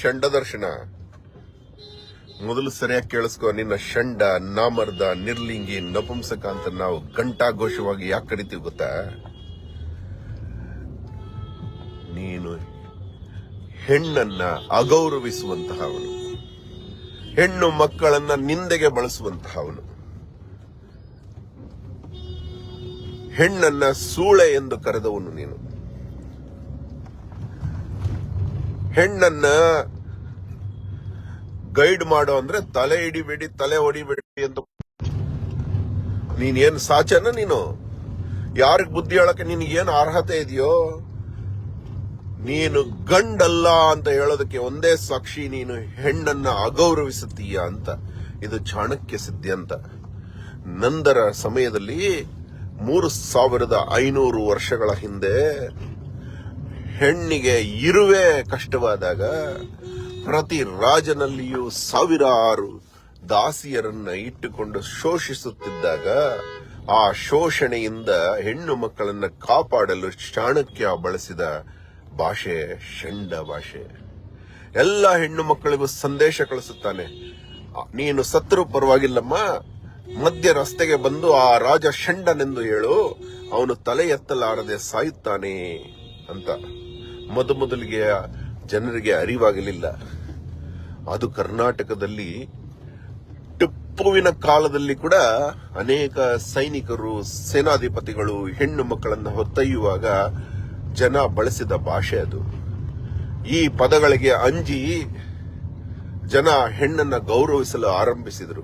ಷಂಡ ದರ್ಶನ ಮೊದಲು ಸರಿಯಾಗಿ ಕೇಳಿಸ್ಕೊ, ನಿನ್ನ ಷಂಡ, ನಾಮರ್ದ, ನಿರ್ಲಿಂಗಿ ನಪುಂಸಕ ಅಂತ ನಾವು ಘಂಟಾಘೋಷವಾಗಿ ಯಾಕೆ ಕರಿತೀವಿ ಗೊತ್ತಾ? ನೀನು ಹೆಣ್ಣನ್ನ ಅಗೌರವಿಸುವಂತಹವನು. ಹೆಣ್ಣು ಮಕ್ಕಳನ್ನ ನಿಂದೆಗೆ ಬಳಸುವಂತಹವನು. ಹೆಣ್ಣನ್ನ ಸೂಳೆ ಎಂದು ಕರೆದವನು ನೀನು. ಹೆಣ್ಣನ್ನ ಗೈಡ್ ಮಾಡೋ ಅಂದ್ರೆ ತಲೆ ಹಿಡಿಬೇಡಿ, ತಲೆ ಹೊಡಿಬೇಡಿ ಅಂತ ನೀನೇನ್ ಸಾಚನ ನೀನು? ಯಾರಿಗ್ ಬುದ್ಧಿ ಹೇಳಕ್ಕೆ ನಿನಗೇನು ಅರ್ಹತೆ ಇದೆಯೋ? ನೀನು ಗಂಡಲ್ಲ ಅಂತ ಹೇಳೋದಕ್ಕೆ ಒಂದೇ ಸಾಕ್ಷಿ ನೀನು ಹೆಣ್ಣನ್ನ ಅಗೌರವಿಸುತ್ತೀಯ ಅಂತ. ಇದು ಚಾಣಕ್ಯ ಸಿದ್ಧಿ ಅಂತ. ನಂದರ ಸಮಯದಲ್ಲಿ ಮೂರು ಸಾವಿರದ ಐನೂರು ವರ್ಷಗಳ ಹಿಂದೆ ಹೆಣ್ಣಿಗೆ ಇರುವೆ ಕಷ್ಟವಾದಾಗ ಪ್ರತಿ ರಾಜನಲ್ಲಿಯೂ ಸಾವಿರಾರು ದಾಸಿಯರನ್ನ ಇಟ್ಟುಕೊಂಡು ಶೋಷಿಸುತ್ತಿದ್ದಾಗ ಆ ಶೋಷಣೆಯಿಂದ ಹೆಣ್ಣು ಮಕ್ಕಳನ್ನ ಕಾಪಾಡಲು ಚಾಣಕ್ಯ ಬಳಸಿದ ಭಾಷೆ ಷಂಡ ಭಾಷೆ. ಎಲ್ಲ ಹೆಣ್ಣು ಮಕ್ಕಳಿಗೂ ಸಂದೇಶ ಕಳಿಸುತ್ತಾನೆ. ನೀನು ಸತ್ತರೂ ಪರವಾಗಿಲ್ಲಮ್ಮ. ಮಧ್ಯ ರಸ್ತೆಗೆ ಬಂದು ಆ ರಾಜ ಷಂಡನೆಂದು ಹೇಳು. ಅವನು ತಲೆ ಎತ್ತಲಾರದೆ ಸಾಯುತ್ತಾನೆ. ಅಂತ. ಮೊದಮೊದಲಿಗೆ ಜನರಿಗೆ ಅರಿವಾಗಲಿಲ್ಲ. ಅದು ಕರ್ನಾಟಕದಲ್ಲಿ ಟಿಪ್ಪುವಿನ ಕಾಲದಲ್ಲಿ ಕೂಡ ಅನೇಕ ಸೈನಿಕರು, ಸೇನಾಧಿಪತಿಗಳು, ಹೆಣ್ಣು ಮಕ್ಕಳನ್ನು ಹೊತ್ತೊಯ್ಯುವಾಗ ಜನ ಬಳಸಿದ ಭಾಷೆ ಅದು. ಈ ಪದಗಳಿಗೆ ಅಂಜಿ ಜನ ಹೆಣ್ಣನ್ನ ಗೌರವಿಸಲು ಆರಂಭಿಸಿದರು.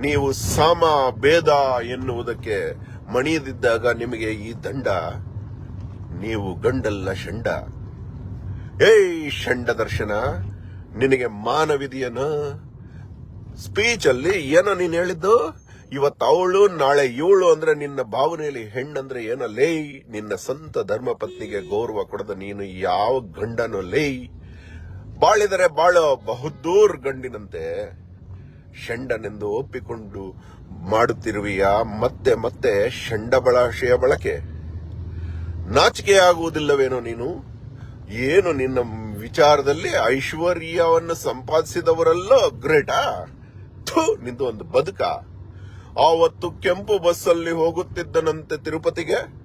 ನೀವು ಸಾಮ ಭೇದ ಎನ್ನುವುದಕ್ಕೆ ಮಣಿಯದಿದ್ದಾಗ ನಿಮಗೆ ಈ ದಂಡ ನೀವು ಗಂಡಲ್ಲ ಷಂಡ. ಏಯ್ ಷಂಡ ದರ್ಶನ, ನಿನಗೆ ಮಾನವಿದೆಯನ? ಸ್ಪೀಚ್ ಅಲ್ಲಿ ಏನೋ ನೀನ್ ಹೇಳಿದ್ದು? ಇವತ್ತು ಅವಳು, ನಾಳೆ ಇವಳು ಅಂದ್ರೆ ನಿನ್ನ ಭಾವನೆಯಲ್ಲಿ ಹೆಣ್ಣಂದ್ರೆ ಏನೋ ಲೇ ನಿನ್ನ ಸ್ವಂತ ಧರ್ಮ ಪತ್ನಿಗೆ ಗೌರವ ಕೊಡದ ನೀನು ಯಾವ ಗಂಡನೋ ಲೇ ಬಾಳಿದರೆ ಬಾಳೋ ಬಹುದೂರ್ ಗಂಡಿನಂತೆ. ಷಂಡನೆಂದು ಒಪ್ಪಿಕೊಂಡು ಮಾಡುತ್ತಿರುವಿಯಾ ಮತ್ತೆ ಮತ್ತೆ ಷಂಡ ಬಳಕೆ? ನಾಚಿಕೆಯಾಗುವುದಿಲ್ಲವೇನೋ ನೀನು? ಏನು ನಿನ್ನ ವಿಚಾರದಲ್ಲಿ ಐಶ್ವರ್ಯವನ್ನು ಸಂಪಾದಿಸಿದವರೆಲ್ಲ ಗ್ರೇಟಾ? ಥೂ, ನಿಂದು ಒಂದು ಬದುಕ. ಆವತ್ತು ಕೆಂಪು ಬಸ್ಸಲ್ಲಿ ಹೋಗುತ್ತಿದ್ದನಂತೆ ತಿರುಪತಿಗೆ,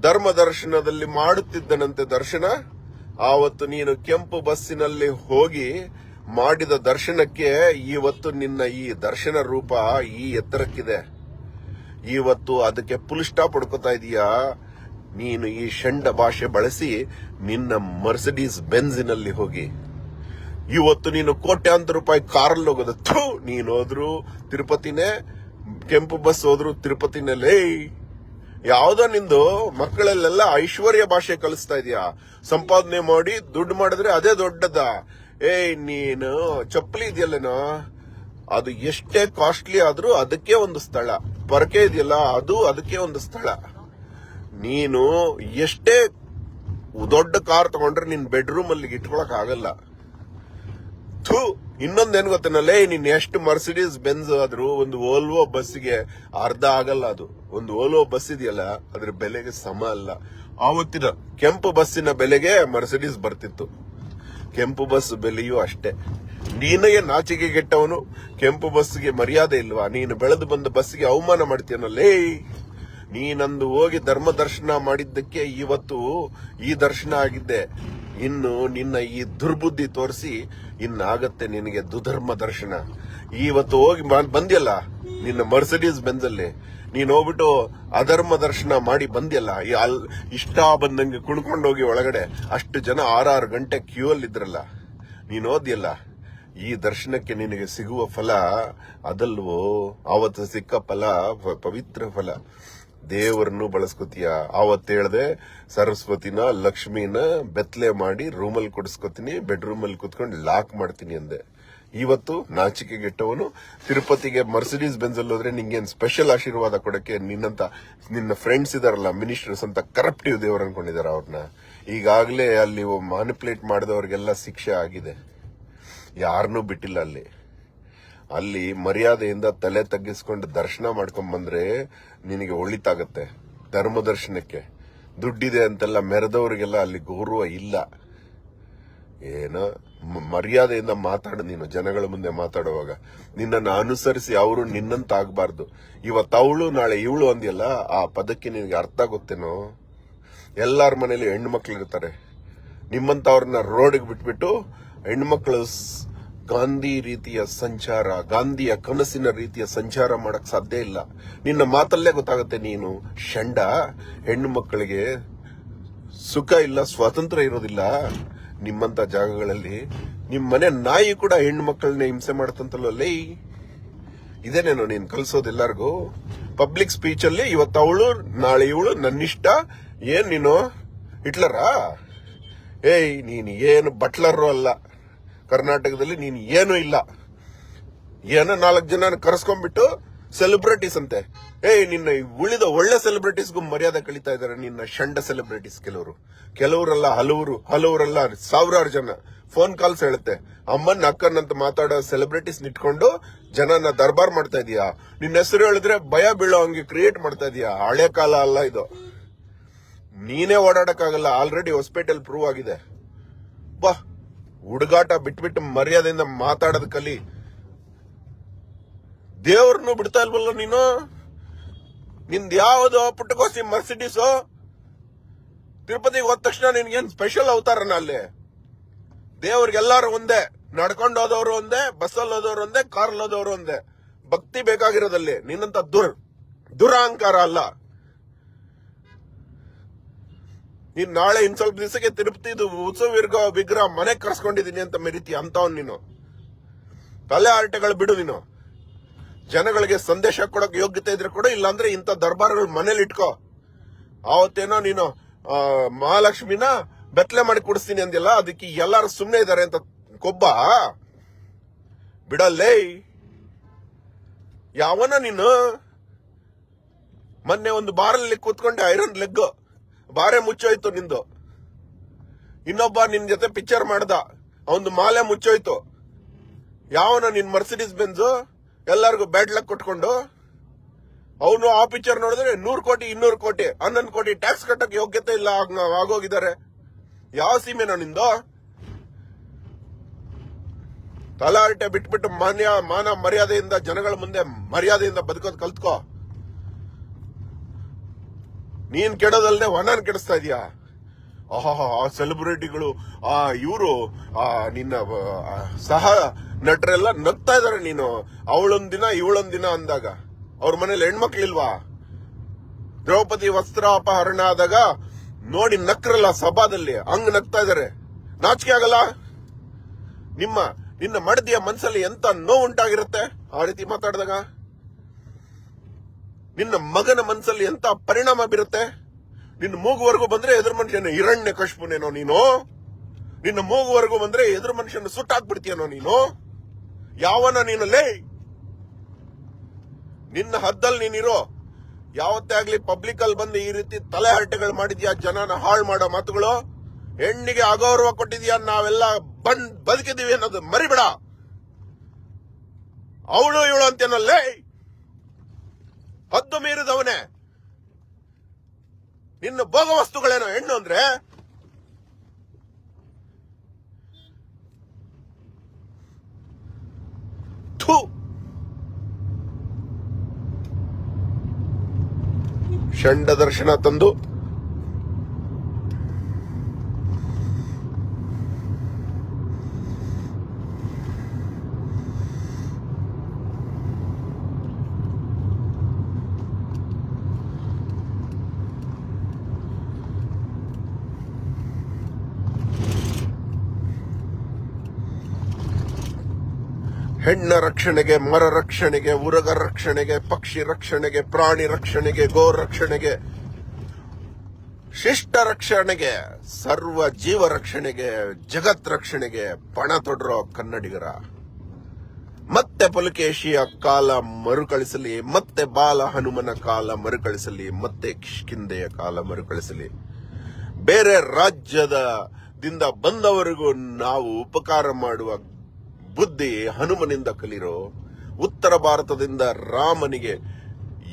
ಧರ್ಮ ದರ್ಶನದಲ್ಲಿ ಮಾಡುತ್ತಿದ್ದನಂತೆ ದರ್ಶನ. ಆವತ್ತು ನೀನು ಕೆಂಪು ಬಸ್ಸಿನಲ್ಲಿ ಹೋಗಿ ಮಾಡಿದ ದರ್ಶನಕ್ಕೆ ಇವತ್ತು ನಿನ್ನ ಈ ದರ್ಶನ ರೂಪ ಈ ಎತ್ತರಕ್ಕಿದೆ. ಇವತ್ತು ಅದಕ್ಕೆ ಫುಲ್ ಸ್ಟಾಪ್ ಹೊಡ್ಕೋತಾ ಇದೀಯಾ? ನೀನು ಈ ಷಂಡ ಭಾಷೆ ಬಳಸಿ ನಿನ್ನ ಮರ್ಸಿಡೀಸ್ ಬೆನ್ಸಿನಲ್ಲಿ ಹೋಗಿ. ಇವತ್ತು ನೀನು ಕೋಟ್ಯಾಂತರ ರೂಪಾಯಿ ಕಾರಲ್ಲಿ ಹೋಗೋದು. ಥೂ, ನೀನು ಹೋದ್ರು ತಿರುಪತಿನೇ, ಕೆಂಪು ಬಸ್ ಹೋದ್ರು ತಿರುಪತಿನಲ್ಲೇ ಯಾವ್ದೋ ನಿಂದು ಮಕ್ಕಳಲ್ಲೆಲ್ಲ ಐಶ್ವರ್ಯ ಭಾಷೆ ಕಲಿಸ್ತಾ ಇದೀಯಾ? ಸಂಪಾದನೆ ಮಾಡಿ ದುಡ್ಡು ಮಾಡಿದ್ರೆ ಅದೇ ದೊಡ್ಡದ? ಏಯ್, ನೀನು ಚಪ್ಪಲಿ ಇದೆಯಲ್ಲೇನೋ? ಅದು ಎಷ್ಟೇ ಕಾಸ್ಟ್ಲಿ ಆದ್ರೂ ಅದಕ್ಕೆ ಒಂದು ಸ್ಥಳ. ಪರಕೆ ಇದೆಯಲ್ಲ, ಅದು ಅದಕ್ಕೆ ಒಂದು ಸ್ಥಳ. ನೀನು ಎಷ್ಟೇ ದೊಡ್ಡ ಕಾರ್ ತಗೊಂಡ್ರೆ ನಿನ್ ಬೆಡ್ರೂಮ್ ಅಲ್ಲಿ ಇಟ್ಕೊಳಕ್ ಆಗಲ್ಲ. ಥೂ, ಇನ್ನೊಂದೇನು ಗೊತ್ತೇನಲ್ಲೇ ನೀನ್ ಎಷ್ಟು ಮರ್ಸಿಡೀಸ್ ಬೆನ್ಸ್ ಆದ್ರೂ ಒಂದು ಓಲ್ವೋ ಬಸ್ಸಿಗೆ ಅರ್ಧ ಆಗಲ್ಲ ಅದು. ಒಂದು ಓಲ್ವೋ ಬಸ್ ಇದೆಯಲ್ಲ, ಅದ್ರ ಬೆಲೆಗೆ ಸಮ ಅಲ್ಲ. ಆವತ್ತಿನ ಕೆಂಪು ಬಸ್ಸಿನ ಬೆಲೆಗೆ ಮರ್ಸಿಡೀಸ್ ಬರ್ತಿತ್ತು. ಕೆಂಪು ಬಸ್ ಬೆಲೆಯೂ ಅಷ್ಟೇ. ನೀನಗೆ ನಾಚಿಕೆ ಗೆಟ್ಟವನು ಕೆಂಪು ಬಸ್ಗೆ ಮರ್ಯಾದೆ ಇಲ್ವಾ? ನೀನು ಬೆಳೆದು ಬಂದ ಬಸ್ಸಿಗೆ ಅವಮಾನ ಮಾಡ್ತೀಯನಲ್ಲೇ ನೀನಂದು ಹೋಗಿ ಧರ್ಮ ದರ್ಶನ ಮಾಡಿದ್ದಕ್ಕೆ ಇವತ್ತು ಈ ದರ್ಶನ ಆಗಿದ್ದೆ. ಇನ್ನು ನಿನ್ನ ಈ ದುರ್ಬುದ್ಧಿ ತೋರಿಸಿ ಇನ್ನಾಗತ್ತೆ ನಿನಗೆ ದುಧರ್ಮ ದರ್ಶನ. ಇವತ್ತು ಹೋಗಿ ಬಂದ್ಯಲ್ಲ ನಿನ್ನ ಮರ್ಸಿಡೀಸ್ ಬೆಂದಲ್ಲಿ ನೀನ್ ಹೋಗ್ಬಿಟ್ಟು ಅಧರ್ಮ ದರ್ಶನ ಮಾಡಿ ಬಂದ್ಯಲ್ಲ. ಇಷ್ಟ ಬಂದಂಗೆ ಕುಣ್ಕೊಂಡೋಗಿ ಒಳಗಡೆ ಅಷ್ಟು ಜನ ಆರಾರು ಗಂಟೆ ಕ್ಯೂ ಅಲ್ಲಿ ಇದ್ರಲ್ಲ ನೀನ್ ಓದ್ಯಲ್ಲ, ಈ ದರ್ಶನಕ್ಕೆ ನಿನಗೆ ಸಿಗುವ ಫಲ ಅದಲ್ವೋ? ಆವತ್ತು ಸಿಕ್ಕ ಫಲ ಪವಿತ್ರ ಫಲ. ದೇವರನ್ನು ಬಳಸ್ಕೊತೀಯ? ಆವತ್ತು ಹೇಳ್ದೆ, ಸರಸ್ವತಿನ, ಲಕ್ಷ್ಮಿನ ಬೆತ್ತಲೆ ಮಾಡಿ ರೂಮಲ್ಲಿ ಕೊಡಿಸ್ಕೋತೀನಿ ಬೆಡ್ರೂಮ್ ಅಲ್ಲಿ ಕುತ್ಕೊಂಡು ಲಾಕ್ ಮಾಡ್ತೀನಿ ಅಂದೆ. ಇವತ್ತು ನಾಚಿಕೆಗೆಟ್ಟವನು, ತಿರುಪತಿಗೆ ಮರ್ಸಿಡೀಸ್ ಬೆಂಜಲ್ ಹೋದ್ರೆ ನಿಂಗೇನ್ ಸ್ಪೆಷಲ್ ಆಶೀರ್ವಾದ ಕೊಡಕ್ಕೆ ನಿನ್ನಂತ, ನಿನ್ನ ಫ್ರೆಂಡ್ಸ್ ಇದಾರಲ್ಲ ಮಿನಿಸ್ಟರ್ಸ್ ಅಂತ ಕರಪ್ಟಿವ್ ದೇವರು ಅನ್ಕೊಂಡಿದಾರ ಅವ್ರನ್ನ ಈಗಾಗಲೇ ಅಲ್ಲಿ ಮ್ಯಾನಿಪುಲೇಟ್ ಮಾಡಿದವ್ರಿಗೆಲ್ಲ ಶಿಕ್ಷೆ ಆಗಿದೆ. ಯಾರನ್ನೂ ಬಿಟ್ಟಿಲ್ಲ ಅಲ್ಲಿ. ಅಲ್ಲಿ ಮರ್ಯಾದೆಯಿಂದ ತಲೆ ತಗ್ಗಿಸ್ಕೊಂಡು ದರ್ಶನ ಮಾಡ್ಕೊಂಡ್ ಬಂದ್ರೆ ನಿನಗೆ ಒಳಿತಾಗತ್ತೆ ಧರ್ಮ ದರ್ಶನಕ್ಕೆ. ದುಡ್ಡಿದೆ ಅಂತೆಲ್ಲ ಮೆರೆದವರಿಗೆಲ್ಲ ಅಲ್ಲಿ ಗೌರವ ಇಲ್ಲ. ಏನೋ ಮರ್ಯಾದೆಯಿಂದ ಮಾತಾಡು ನೀನು, ಜನಗಳ ಮುಂದೆ ಮಾತಾಡುವಾಗ. ನಿನ್ನನ್ನು ಅನುಸರಿಸಿ ಅವರು ನಿನ್ನಂತ ಆಗ್ಬಾರ್ದು ಇವತ್ತು ಅವಳು, ನಾಳೆ ಇವಳು ಅಂದ್ಯಲ್ಲ, ಆ ಪದಕ್ಕೆ ನಿನಗೆ ಅರ್ಥ ಗೊತ್ತೇನೋ ಎಲ್ಲಾರ ಮನೇಲಿ ಹೆಣ್ಮಕ್ಳು ಇರ್ತಾರೆ ನಿಮ್ಮಂತವ್ರನ್ನ ರೋಡಿಗೆ ಬಿಟ್ಬಿಟ್ಟು ಹೆಣ್ಮಕ್ಳು ಗಾಂಧಿ ರೀತಿಯ ಸಂಚಾರ, ಗಾಂಧಿಯ ಕನಸಿನ ರೀತಿಯ ಸಂಚಾರ ಮಾಡಕ್ ಸಾಧ್ಯ ಇಲ್ಲ. ನಿನ್ನ ಮಾತಲ್ಲೇ ಗೊತ್ತಾಗುತ್ತೆ ನೀನು ಷಂಡ ಹೆಣ್ಣು ಮಕ್ಕಳಿಗೆ ಸುಖ ಇಲ್ಲ, ಸ್ವಾತಂತ್ರ್ಯ ಇರೋದಿಲ್ಲ. ನಿಮ್ಮಂತ ಜಾಗಗಳಲ್ಲಿ ನಿಮ್ ಮನೆ ನಾಯಿ ಕೂಡ ಹೆಣ್ಣು ಮಕ್ಕಳನ್ನ ಹಿಂಸೆ ಮಾಡತಂತಲ್ಲ ಇದೇನೇನೋ ನೀನ್ ಕಲ್ಸೋದು ಎಲ್ಲಾರ್ಗೂ? ಪಬ್ಲಿಕ್ ಸ್ಪೀಚ್ ಅಲ್ಲಿ ಇವತ್ತು ಅವಳು, ನಾಳೆ ಇವಳು ನನ್ನಿಷ್ಟ ಏನ್ ನೀನು? ಹಿಟ್ಲರಾ? ಏಯ್, ನೀನು ಏನು ಬಟ್ಲರು ಅಲ್ಲ. ಕರ್ನಾಟಕದಲ್ಲಿ ನೀನು ಏನು ಇಲ್ಲ. ಏನೋ ನಾಲ್ಕು ಜನ ಕರೆಸ್ಕೊಂಡ್ಬಿಟ್ಟು ಸೆಲೆಬ್ರಿಟೀಸ್ ಅಂತೆ. ಏಯ್, ನಿನ್ನ ಉಳಿದ ಒಳ್ಳೆ ಸೆಲೆಬ್ರಿಟೀಸ್ಗೂ ಮರ್ಯಾದೆ ಕಳೀತಾ ಇದ್ದಾರೆ ನಿನ್ನ ಷಂಡ ಸೆಲೆಬ್ರಿಟೀಸ್ ಕೆಲವರು. ಕೆಲವರಲ್ಲ ಹಲವರು ಹಲವರಲ್ಲ ಸಾವಿರಾರು ಜನ. ಫೋನ್ ಕಾಲ್ಸ್ ಹೇಳುತ್ತೆ. ಅಮ್ಮನ ಅಕ್ಕನಂತ ಮಾತಾಡೋ ಸೆಲೆಬ್ರಿಟೀಸ್ ನಿಟ್ಕೊಂಡು ಜನನ ದರ್ಬಾರ್ ಮಾಡ್ತಾ ಇದೀಯಾ? ನಿನ್ನ ಹೆಸರು ಹೇಳಿದ್ರೆ ಭಯ ಬೀಳೋ ಹಂಗೆ ಕ್ರಿಯೇಟ್ ಮಾಡ್ತಾ ಇದೀಯಾ? ಹಳೆ ಕಾಲ ಅಲ್ಲ ಇದು. ನೀನೇ ಓಡಾಡಕ್ಕಾಗಲ್ಲ. ಆಲ್ರೆಡಿ ಹಾಸ್ಪಿಟಲ್ ಪ್ರೂವ್ ಆಗಿದೆ. ಬಾ. ಹುಡುಗಾಟ ಬಿಟ್ಬಿಟ್ಟು ಮರ್ಯಾದೆಯಿಂದ ಮಾತಾಡೋದ್ ಕಲಿ. ದೇವ್ರನ್ನು ಬಿಡ್ತಾ ಇಲ್ವಲ್ಲ ನೀನು? ನಿಂದ್ ಯಾವ್ದು ಪುಟ್ಟಕೋಸಿ ಮರ್ಸಿಡೀಸು? ತಿರುಪತಿಗೆ ಹೋದ ತಕ್ಷಣ ನಿನ್ಗೇನ್ ಸ್ಪೆಷಲ್ ಅವತಾರನ ಅಲ್ಲಿ? ದೇವ್ರಿಗೆಲ್ಲಾರು ಒಂದೇ, ನಡ್ಕೊಂಡು ಹೋದವರು ಒಂದೇ, ಬಸ್ಸಲ್ಲಿ ಹೋದವ್ರು ಒಂದೇ ಕಾರಲ್ಲಿ ಹೋದವರು ಒಂದೇ. ಭಕ್ತಿ ಬೇಕಾಗಿರೋದಲ್ಲಿ ನಿನ್ನಂತ ದುರ್ ದುರಹಂಕಾರ ಅಲ್ಲ. ನೀನ್ ನಾಳೆ ಇನ್ ಸ್ವಲ್ಪ ದಿವಸಕ್ಕೆ ತಿರುಪತಿದು, ಉತ್ಸವ ವಿರ್ಗ ವಿಗ್ರಹ ಮನೆ ಕರ್ಸ್ಕೊಂಡಿದೀನಿ ಅಂತ ಮೆರಿತಿ ಅಂತವ್ ನೀನು. ತಲೆ ಆರಟೆಗಳು ಬಿಡು ನೀನು. ಜನಗಳಿಗೆ ಸಂದೇಶ ಕೊಡಕ್ ಯೋಗ್ಯತೆ ಇದ್ರೆ ಕೂಡ, ಇಲ್ಲಾಂದ್ರೆ ಇಂಥ ದರ್ಬಾರ್ಗಳು ಮನೇಲಿ ಇಟ್ಕೋ. ಅವತ್ತೇನೋ ನೀನು ಮಹಾಲಕ್ಷ್ಮಿನ ಬೆತ್ತಲೆ ಮಾಡಿ ಕುಡಿಸ್ತೀನಿ ಅಂದಿಲ್ಲ ಅದಕ್ಕೆ ಎಲ್ಲಾರು ಸುಮ್ನೆ ಇದ್ದಾರೆ ಅಂತ ಕೊಬ್ಬ? ಬಿಡಲ್ಲೇ. ಯಾವನ ನೀನು? ಮೊನ್ನೆ ಒಂದು ಬಾರಲ್ಲಿ ಕೂತ್ಕೊಂಡೆ ಐರನ್ ಲೆಗ್ ಬಾರೆ ಮುಚ್ಚೋಯ್ತು ನಿಂದು. ಇನ್ನೊಬ್ಬ ನಿನ್ ಜೊತೆ ಪಿಕ್ಚರ್ ಮಾಡ್ದ. ಅವನ್ ಮಾಲೆ ಮುಚ್ಚೋಯ್ತು. ಯಾವನ ನಿನ್ ಮರ್ಸಿಡೀಸ್ ಬೆಂಜು ಎಲ್ಲರಿಗೂ ಬ್ಯಾಡ್ ಲಕ್ ಕೊಟ್ಕೊಂಡು, ಅವನು ಆ ಪಿಕ್ಚರ್ ನೋಡಿದ್ರೆ ನೂರು ಕೋಟಿ, ಇನ್ನೂರು ಕೋಟಿ, ಹನ್ನೊಂದು ಕೋಟಿ ಟ್ಯಾಕ್ಸ್ ಕಟ್ಟಕ್ ಯೋಗ್ಯತೆ ಇಲ್ಲ ಆಗ್- ಆಗೋಗಿದ್ದಾರೆ. ಯಾವ ಸೀಮೆನ ನಿಂದು? ತಲಾಟೆ ಬಿಟ್ಬಿಟ್ಟು ಮಾನ್ಯ, ಮಾನ ಮರ್ಯಾದೆಯಿಂದ ಜನಗಳ ಮುಂದೆ ಮರ್ಯಾದೆಯಿಂದ ಬದುಕೋದ್ ಕಲ್ತ್ಕೋ. ನೀನ್ ಕೆಡೋದಲ್ದೆ ವನನ್ ಕೆಡಿಸ್ತಾ ಇದೀಯಾ? ಆಹಾ, ಆ ಸೆಲೆಬ್ರಿಟಿಗಳು ಆ, ಇವರು, ಆ, ನಿನ್ನ ಸಹ ನಟರೆಲ್ಲ ನಗ್ತಾ ಇದಾರೆ ನೀನು. ಅವಳೊಂದ್ ದಿನ ಇವಳೊಂದ್ ದಿನ ಅಂದಾಗ. ಅವ್ರ ಮನೇಲಿ ಹೆಣ್ಮಕ್ಳಿಲ್ವಾ? ದ್ರೌಪದಿ ವಸ್ತ್ರ ಅಪಹರಣ ಆದಾಗ ನೋಡಿ ನಕ್ರಲ್ಲ ಸಭಾದಲ್ಲಿ, ಹಂಗ್ ನಗ್ತಾ ಇದಾರೆ. ನಾಚಿಕೆ ಆಗಲ್ಲ? ನಿಮ್ಮ, ನಿನ್ನ ಮಡದಿಯ ಮನ್ಸಲ್ಲಿ ಎಂತ ನೋವು ಉಂಟಾಗಿರುತ್ತೆ ಆ ರೀತಿ ಮಾತಾಡಿದಾಗ? ನಿನ್ನ ಮಗನ ಮನಸ್ಸಲ್ಲಿ ಎಂತ ಪರಿಣಾಮ ಬೀರುತ್ತೆ? ನಿನ್ನ ಮೂಗುವರೆಗೂ ಬಂದ್ರೆ ಎದುರು ಮನುಷ್ಯನ ಹಿರಣ್ಯ ಕಶ್ಪುನೇನೋ ನೀನು? ನಿನ್ನ ಮೂಗುವರೆಗೂ ಬಂದ್ರೆ ಎದುರು ಮನುಷ್ಯನ ಸುಟ್ಟಾಕ್ಬಿಡ್ತೀಯನೋ ನೀನು? ಯಾವನ ನೀನಲ್ಲೇ? ನಿನ್ನ ಹದ್ದಲ್ಲಿ ನೀನಿರೋ, ಯಾವತ್ತೇ ಆಗ್ಲಿ ಪಬ್ಲಿಕ್ ಅಲ್ಲಿ ಬಂದು ಈ ರೀತಿ ತಲೆ ಹರಟೆಗಳು ಮಾಡಿದ್ಯಾ ಜನನ ಹಾಳು ಮಾಡೋ ಮಾತುಗಳು? ಹೆಣ್ಣಿಗೆ ಅಗೌರವ ಕೊಟ್ಟಿದ್ಯಾ ನಾವೆಲ್ಲ ಬಂದ್ ಬದುಕಿದೀವಿ ಅನ್ನೋದು ಮರಿಬೇಡ. ಅವಳು ಇವಳು ಅಂತೇನಲ್ಲೇ ಹದ್ದು ಮೀರಿದವನೇ. ನಿನ್ನ ಭೋಗ ವಸ್ತುಗಳೇನೋ ಹೆಣ್ಣು ಅಂದ್ರೆ? ಷಂಡ ದರ್ಶನ ತಂದು ಹೆಣ್ಣ ರಕ್ಷಣೆಗೆ, ಮರ ರಕ್ಷಣೆಗೆ, ಉರಗ ರಕ್ಷಣೆಗೆ, ಪಕ್ಷಿ ರಕ್ಷಣೆಗೆ, ಪ್ರಾಣಿ ರಕ್ಷಣೆಗೆ, ಗೋ ರಕ್ಷಣೆಗೆ, ಶಿಷ್ಟ ರಕ್ಷಣೆಗೆ, ಸರ್ವ ಜೀವ ರಕ್ಷಣೆಗೆ, ಜಗತ್ ರಕ್ಷಣೆಗೆ ಪಣ ತೊಡರೋ ಕನ್ನಡಿಗರ. ಮತ್ತೆ ಪುಲಕೇಶಿಯ ಕಾಲ ಮರುಕಳಿಸಲಿ, ಮತ್ತೆ ಬಾಲ ಹನುಮನ ಕಾಲ ಮರುಕಳಿಸಲಿ, ಮತ್ತೆ ಕಿಷ್ಕಿಂದೆಯ ಕಾಲ ಮರುಕಳಿಸಲಿ. ಬೇರೆ ರಾಜ್ಯದ ದಿಂದ ಬಂದವರಿಗೂ ನಾವು ಉಪಕಾರ ಮಾಡುವ ಬುದ್ಧಿ ಹನುಮನಿಂದ ಕಲಿರೋ ಉತ್ತರ ಭಾರತದಿಂದ ರಾಮನಿಗೆ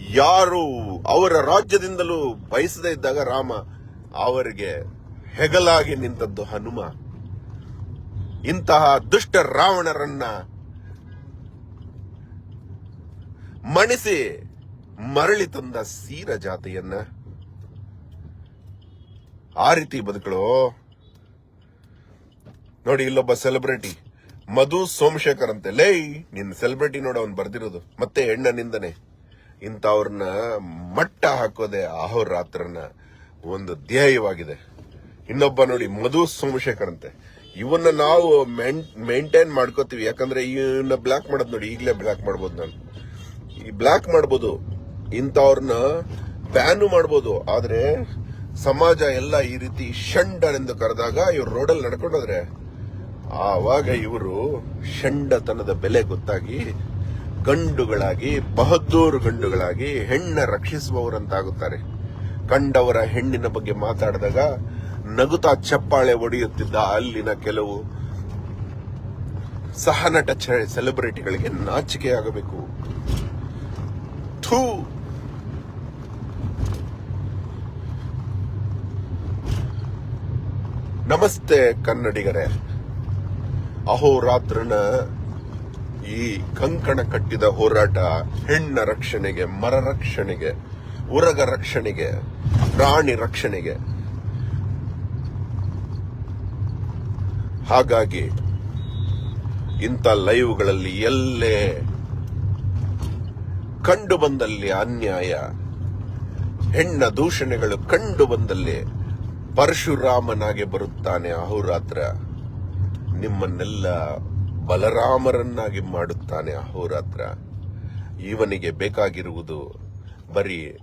ಯಾರು ಅವರ ರಾಜ್ಯದಿಂದಲೂ ಬಯಸದೇ ಇದ್ದಾಗ ರಾಮ ಅವರಿಗೆ ಹೆಗಲಾಗಿ ನಿಂತದ್ದು ಹನುಮ. ಇಂತಹ ದುಷ್ಟ ರಾವಣರನ್ನ ಮಣಿಸಿ ಮರಳಿ ತಂದ ಸೀರ ಜಾತಿಯನ್ನ. ಆ ರೀತಿ ಬದುಕಳು. ನೋಡಿ ಇಲ್ಲೊಬ್ಬ ಸೆಲೆಬ್ರಿಟಿ ಮಧು ಸೋಮಶೇಖರ್ ಅಂತೆ. ಲೇ, ನಿನ್ನ ಸೆಲೆಬ್ರಿಟಿ ನೋಡ, ಅವ್ನು ಬರ್ದಿರೋದು. ಮತ್ತೆ ಹೆಣ್ಣ ನಿಂದನೆ. ಇಂಥವ್ರನ್ನ ಮಟ್ಟ ಹಾಕೋದೆ ಅಹೋರಾತ್ರನ ಒಂದು ಧ್ಯೇಯವಾಗಿದೆ. ಇನ್ನೊಬ್ಬ ನೋಡಿ, ಮಧು ಸೋಮಶೇಖರ್ ಅಂತೆ. ಇವನ್ನ ನಾವು ಮೇಂಟೈನ್ ಮಾಡ್ಕೋತೀವಿ. ಯಾಕಂದ್ರೆ ಇವನ್ನ ಬ್ಲಾಕ್ ಮಾಡೋದು ನೋಡಿ, ಈಗಲೇ ಬ್ಲಾಕ್ ಮಾಡ್ಬೋದು ನಾನು. ಈ ಬ್ಲಾಕ್ ಮಾಡ್ಬೋದು ಇಂಥವ್ರನ್ನ ಬ್ಯಾನು ಮಾಡ್ಬೋದು. ಆದ್ರೆ, ಸಮಾಜ ಎಲ್ಲ ಈ ರೀತಿ ಷಂಡನೆಂದು ಕರೆದಾಗ ಇವ್ರು ರೋಡಲ್ಲಿ ನಡ್ಕೊಂಡೋದ್ರೆ ಆವಾಗ ಇವರು ಷಂಡತನದ ಬೆಲೆ ಗೊತ್ತಾಗಿ ಗಂಡುಗಳಾಗಿ, ಬಹದ್ದೂರು ಗಂಡುಗಳಾಗಿ ಹೆಣ್ಣ ರಕ್ಷಿಸುವವರಂತಾಗುತ್ತಾರೆ. ಕಂಡವರ ಹೆಣ್ಣಿನ ಬಗ್ಗೆ ಮಾತಾಡಿದಾಗ ನಗುತಾ ಚಪ್ಪಾಳೆ ಒಡೆಯುತ್ತಿದ್ದ ಅಲ್ಲಿನ ಕೆಲವು ಸಹನಟ ಸೆಲೆಬ್ರಿಟಿಗಳಿಗೆ ಸೆಲೆಬ್ರಿಟಿಗಳಿಗೆ ನಾಚಿಕೆಯಾಗಬೇಕು. ಥೂ! ನಮಸ್ತೆ ಕನ್ನಡಿಗರೇ. ಅಹೋರಾತ್ರನ ಈ ಕಂಕಣ ಕಟ್ಟಿದ ಹೋರಾಟ, ಹೆಣ್ಣ ರಕ್ಷಣೆಗೆ, ಮರ ರಕ್ಷಣೆಗೆ, ಉರಗ ರಕ್ಷಣೆಗೆ ಪ್ರಾಣಿ ರಕ್ಷಣೆಗೆ. ಹಾಗಾಗಿ ಇಂಥ ಲೈವ್ಗಳಲ್ಲಿ ಎಲ್ಲೇ ಕಂಡು ಬಂದಲ್ಲಿ ಅನ್ಯಾಯ, ಹೆಣ್ಣ ದೂಷಣೆಗಳು ಕಂಡು ಬಂದಲ್ಲಿ ಪರಶುರಾಮನಾಗೆ ಬರುತ್ತಾನೆ ಅಹೋರಾತ್ರ. ನಿಮ್ಮನ್ನೆಲ್ಲ ಬಲರಾಮರನ್ನಾಗಿ ಮಾಡುತ್ತಾನೆ ಅಹೋರಾತ್ರ. ಇವನಿಗೆ ಬೇಕಾಗಿರುವುದು ಬರೀ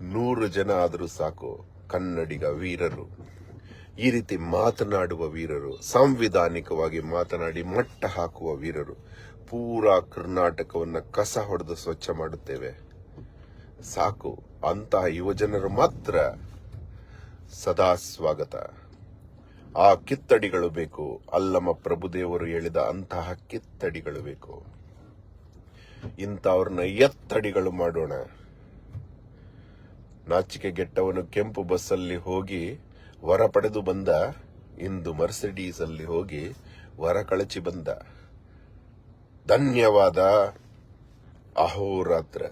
ನೂರು ಜನ ಆದರೂ ಸಾಕು, ಕನ್ನಡಿಗ ವೀರರು. ಈ ರೀತಿ ಮಾತನಾಡುವ ವೀರರು, ಸಾಂವಿಧಾನಿಕವಾಗಿ ಮಾತನಾಡಿ ಮಟ್ಟ ಹಾಕುವ ವೀರರು. ಪೂರಾ ಕರ್ನಾಟಕವನ್ನು ಕಸ ಹೊಡೆದು ಸ್ವಚ್ಛ ಮಾಡುತ್ತೇವೆ. ಸಾಕು, ಅಂತಹ ಯುವಜನರು ಮಾತ್ರ ಸದಾ ಸ್ವಾಗತ. ಆ ಕಿತ್ತಡಿಗಳು ಬೇಕು. ಅಲ್ಲಮ್ಮ ಪ್ರಭುದೇವರು ಹೇಳಿದ ಅಂತಹ ಕಿತ್ತಡಿಗಳು ಬೇಕು. ಇಂಥವ್ರನ್ನ ಎತ್ತಡಿಗಳು ಮಾಡೋಣ. ನಾಚಿಕೆ ಗೆಟ್ಟವನು ಕೆಂಪು ಬಸ್ಸಲ್ಲಿ ಹೋಗಿ ವರ ಪಡೆದು ಬಂದ. ಇಂದು ಮರ್ಸಿಡೀಸ್ ಅಲ್ಲಿ ಹೋಗಿ ವರ ಕಳಚಿ ಬಂದ. ಧನ್ಯವಾದ ಅಹೋರಾತ್ರ.